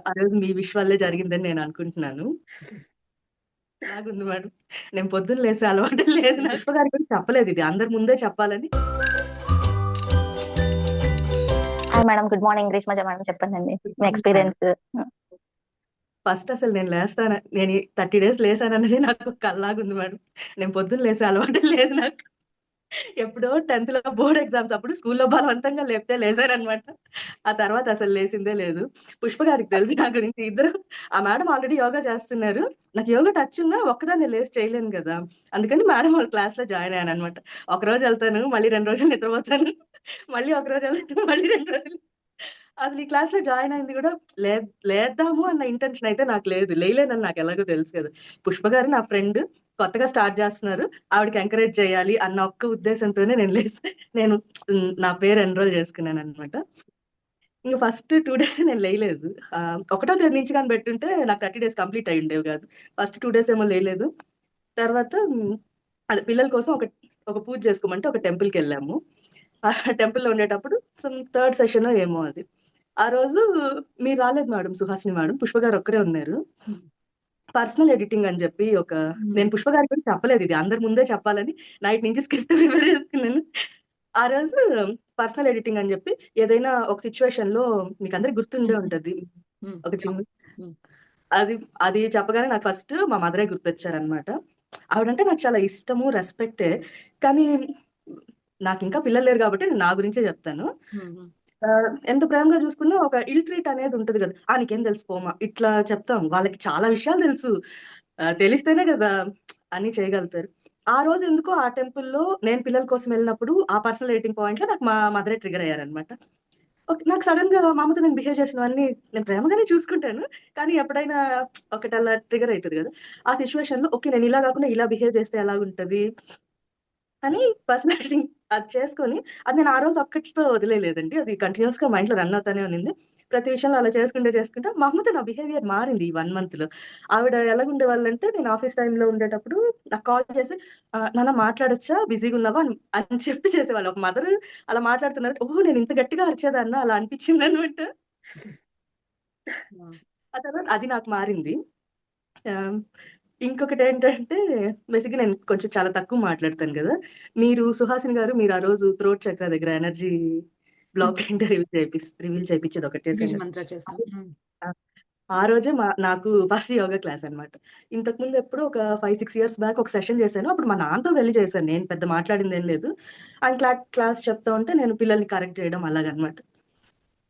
ఆ రోజు మీ విష్ వల్లే జరిగిందని నేను అనుకుంటున్నాను. అలాగుంది మేడం. నేను పొద్దున్న లేసే అలవాటే లేదు నాకు. పుష్ప గారి గురించి చెప్పలేదిది. అందరి ముందే చెప్పాలని hi madam. Good morning Greeshmaja madam చెప్పండండి. గుడ్ మీ. ఎక్స్‌పీరియన్స్. ఫస్ట్ అసలు నేను లేస్తాన నేను 30 డేస్ లేసానన్నది నాకు కల్లాగుంది మేడం. నేను పొద్దున్న లేసే అలవాటే లేదు నాకు. ఎప్పుడో 10థ్‌లో బోర్డ్ ఎగ్జామ్స్ అప్పుడు స్కూల్‌లో బలవంతంగా లేపితే లేచారనమాట ఆ తర్వాత అసలు లేసిందే లేదు. పుష్ప గారికి తెలుసు నా గురించి. ఇద్దరు ఆ మేడం ఆల్రెడీ యోగా చేస్తున్నారు. నాకు యోగా టచ్ ఉన్నా ఒక్కదాన్ని లేసి చేయలేను కదా అందుకని మేడం వాళ్ళ క్లాస్లో జాయిన్ అయ్యానమాట ఒక రోజు వెళ్తాను మళ్ళీ రెండు రోజులు నిద్రపోతాను. మళ్ళీ ఒక రోజు వెళ్తాను మళ్ళీ రెండు రోజులు అసలు ఈ క్లాస్లో జాయిన్ అయింది కూడా లే లేద్దాము అన్న ఇంటెన్షన్ అయితే నాకు లేదు. లేలేనని నాకు ఎలాగో తెలుసు కదా! పుష్ప గారు నా ఫ్రెండ్. కొత్తగా స్టార్ట్ చేస్తున్నారు. ఆవిడకి ఎంకరేజ్ చేయాలి అన్న ఒక్క ఉద్దేశంతోనే నేను లేసి నేను నా పేరు ఎన్రోల్ చేసుకున్నాను అనమాట ఇంకా ఫస్ట్ టూ డేస్ నేను లేయలేదు. ఒకటో తేదీ నుంచి కానీ పెట్టుంటే నాకు 30 డేస్ కంప్లీట్ అయి ఉండేవి కాదు ఫస్ట్ టూ డేస్ ఏమో లేయలేదు. తర్వాత అదే పిల్లల కోసం ఒక ఒక పూజ చేసుకోమంటే ఒక టెంపుల్‌కెళ్ళాము. ఆ టెంపుల్‌లో ఉండేటప్పుడు సమ్ థర్డ్ సెషన్ ఏమో అది. ఆ రోజు మీరు రాలేదు మేడం సుహాసిని మేడం. పుష్ప గారు ఒక్కరే ఉన్నారు. పర్సనల్ ఎడిటింగ్ అని చెప్పి ఒక. నేను పుష్ప గారి గురించి చెప్పలేదిది. అందరి ముందే చెప్పాలని నైట్ నుంచి స్క్రిప్ట్ ప్రిపేర్ చేసుకున్నాను. ఆ రోజు పర్సనల్ ఎడిటింగ్ అని చెప్పి ఏదైనా ఒక సిట్యుయేషన్‌లో మీకందరికి గుర్తుండే హ్మ్. ఉంటది. హ్మ్. ఒక చిన్న. అది అది చెప్పగానే నాకు ఫస్ట్ మా మదరే గుర్తొచ్చారనమాట. ఆవిడంటే నాకు చాలా ఇష్టము, రెస్పెక్టే. కానీ నాకింకా పిల్లలు లేరు కాబట్టి నా గురించే చెప్తాను. ఎంత ప్రేమగా చూసుకున్నా ఒక ఇల్ ట్రీట్ అనేది ఉంటది కదా "ఆ! తెలిసిపోమా తెలుసు పోమా" ఇట్లా చెప్తాం. వాళ్ళకి చాలా విషయాలు తెలుసు. తెలిస్తేనే కదా అని చేయగలుగుతారు. ఆ రోజు ఎందుకో ఆ టెంపుల్‌లో నేను పిల్లల కోసం వెళ్ళినప్పుడు ఆ పర్సనల్ ఎడిటింగ్ పాయింట్‌లో నాకు మా మదరే ట్రిగర్ అయ్యారనమాట. ఓకే. నాకు సడన్గా మామతో నేను బిహేవ్ చేసినవన్నీ నేను ప్రేమగానే చూసుకుంటాను. కానీ ఎప్పుడైనా ఒకటి అలా ట్రిగర్ అవుతుంది కదా ఆ సిచ్యువేషన్లో ఓకే. నేను ఇలా కాకుండా ఇలా బిహేవ్ చేస్తే ఎలా ఉంటది అని పర్సనల్ ఎడిటింగ్ అది చేసుకొని అది నేను ఆ రోజు ఒక్కటితో వదిలేయలేదండి. అది కంటిన్యూయస్‌గా మైండ్‌లో రన్ అవుతానే ఉన్నింది. ప్రతి విషయంలో అలా చేసుకుంటే చేసుకుంటా మా అమ్మతో నా బిహేవియర్ మారింది ఈ 1 మంత్‌లో. ఆవిడ ఎలాగుండేవాళ్ళంటే నేను ఆఫీస్ టైమ్‌లో ఉండేటప్పుడు నాకు కాల్ చేసి "నాన్న మాట్లాడొచ్చా? బిజీగా ఉన్నావా?" అని అని చెప్పి చేసేవాళ్ళు. ఒక మదర్ అలా మాట్లాడుతున్నారు. ఓహ్! నేను ఇంత గట్టిగా అరిచేదాన్నా అలా అనిపించిందనమాట. ఆ! ఆ తర్వాత అది నాకు మారింది. ఆహ్, ఇంకొకటేంటంటే బేసిక్‌గా నేను కొంచెం చాలా తక్కువ మాట్లాడతాను గదా! మీరు సుహాసిని గారు మీరు ఆ రోజు థ్రోట్ చక్ర దగ్గర ఎనర్జీ హ్మ్. బ్లాక్ ఏంటో రివీల్ చేపిస్ రివీల్ చేపిచ్చేది ఒకటే. మంత్ర చేసాం. హ్మ్. ఆ! ఆ రోజే మా నాకు ఫస్ట్ యోగా క్లాస్ అనమాట. ఇంతకుముందు ఎప్పుడో ఒక 5, 6 ఇయర్స్ బ్యాక్ ఒక సెషన్ చేశాను. అప్పుడు మా నాన్నతో వెళ్ళి చేశాను. నేను పెద్ద మాట్లాడిందేం లేదు. ఆయన క్లా క్లాస్ చెప్తా ఉంటే నేను పిల్లల్ని కరెక్ట్ చేయడం అలాగనమాట.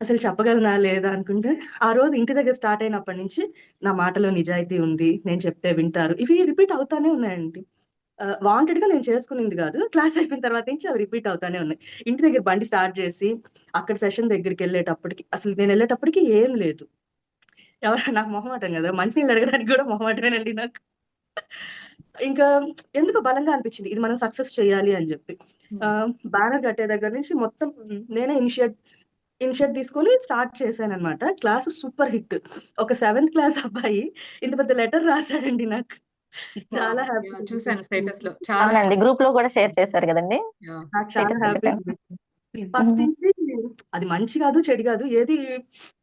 అసలు చెప్పగలనా లేదా అనుకుంటే ఆ రోజు ఇంటి దగ్గర స్టార్ట్ అయినప్పటి నుంచి నా మాటలో నిజాయితీ ఉంది. నేను చెప్తే వింటారు. ఇవి రిపీట్ అవుతానే ఉన్నాయండి. ఆహ్, వాంటెడ్‌గా నేను చేసుకునింది గాదు. క్లాస్ అయిపోయిన తర్వాత నుంచి అవి రిపీట్ అవుతానే ఉన్నాయి. ఇంటి దగ్గర బండి స్టార్ట్ చేసి అక్కడ సెషన్ దగ్గరికెళ్ళేటప్పటికి అసలు నేనెళ్ళేటప్పటికి ఏం లేదు. ఎవరు నాకు మొహమాటం గదా! మంచినీళ్ళు అడగడానికి గూడా మొహమాటమేనండి నాకు. ఇంకా ఎందుకో బలంగా అనిపించింది. ఇది మనం సక్సెస్ చేయాలి అని. ఆహ్, బ్యానర్ కట్టే దగ్గర నుంచి మొత్తం నేనే ఇనిషియేట్ ఇనిషియేట్ తీసుకొని స్టార్ట్ చేశాననమాట. Class super hit. ఒక సెవెంత్ క్లాస్ అబ్బాయి ఇంత పెద్ద లెటర్ రాసాడండి నాకు. చాలా యాహ్! చూసాను అనిపించింది. స్టేటస్‌లో. చాలా అవునండి. గ్రూప్‌లో కూడా షేర్ చేశారు! నాకు చాలా స్టేటస్. అనిపించింది. ఫస్ట్. నుంచి అది మంచి కాదు చెడు కాదు ఏది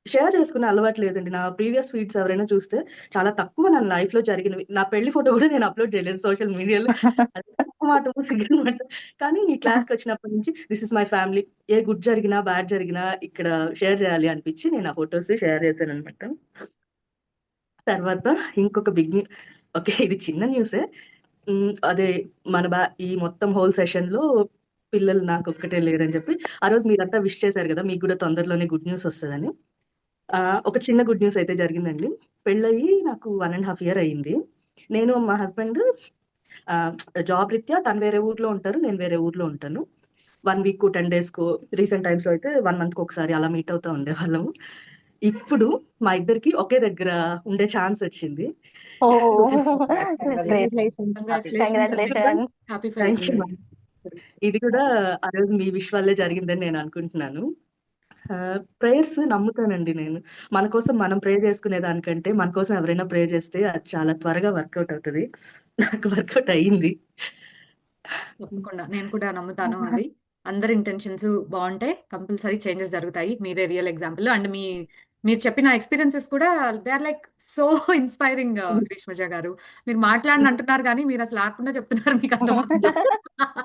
షేర్ చేసుకునే అలవాటు లేదండి. నా ప్రీవియస్ ఫీడ్స్ ఎవరైనా చూస్తే చాలా తక్కువ నా లైఫ్లో జరిగినవి. నా పెళ్ళి ఫోటో కూడా నేను అప్‌లోడ్ చేయలేదు సోషల్ మీడియాలో. మాట మొహమాటము, కానీ ఈ క్లాస్‌కొచ్చినప్పటి నుంచి this is my family. A good జరిగినా, బ్యాడ్ జరిగినా ఇక్కడ షేర్ చేయాలి అనిపించి నేను ఆ ఫోటోస్ షేర్ చేశాను అనమాట తర్వాత ఇంకొక బిగ్ న్యూ ఓకే. ఇది చిన్న న్యూసే. అదే మన బా ఈ మొత్తం హోల్ సెషన్‌లో పిల్లలు నాకొక్కటే లేరని చెప్పి, ఆ రోజు మీరంతా విష్ చేశారు గదా! మీకు గూడా తొందరలోనే గుడ్ న్యూస్ వస్తదని. ఒక చిన్న గుడ్ న్యూస్ అయితే జరిగిందండి. పెళ్ళయ్యి నాకు 1 ½ ఇయర్ అయింది. నేను మా హస్బెండ్ జాబ్ రీత్యా తను వేరే ఊర్లో ఉంటారు. నేను వేరే ఊర్లో ఉంటాను. 1 వీక్‌కో, 10 డేస్‌కో రీసెంట్ టైమ్స్‌లో అయితే 1 మంత్‌కొకసారి అలా మీట్ అవుతా ఉండేవాళ్ళము. ఇప్పుడు మా ఇద్దరికి ఒకే దగ్గర ఉండే ఛాన్స్ వచ్చింది. హ్యాపీ ఇది కూడా ఆ రోజు మీ విష్ వల్లే జరిగిందని నేను అనుకుంటున్నాను. ప్రేయర్స్ నమ్ముతానండి నేను. మన కోసం మనం ప్రే చేసుకునే దానికంటే, మన కోసం ఎవరైనా ప్రే చేస్తే అది చాలా త్వరగా వర్కౌట్ అవుతది. నాకు వర్కౌట్ అయింది. తప్పకుండా. నేను కూడా నమ్ముతాను అది. అందరి ఇంటెన్షన్స్ బావుంటే కంపల్సరీ చేంజెస్ జరుగుతాయి. మీరే రియల్ ఎగ్జాంపుల్. అండ్ మీ మీరు చెప్పిన ఎక్స్పీరియన్సెస్ కూడా they are like so inspiring Greeshmaja గారు మీరు మాట్లాడని అంటున్నారు కానీ మీరు అసలు ఆడకుండా చెప్తున్నారు మీకు అర్థమవుతుందా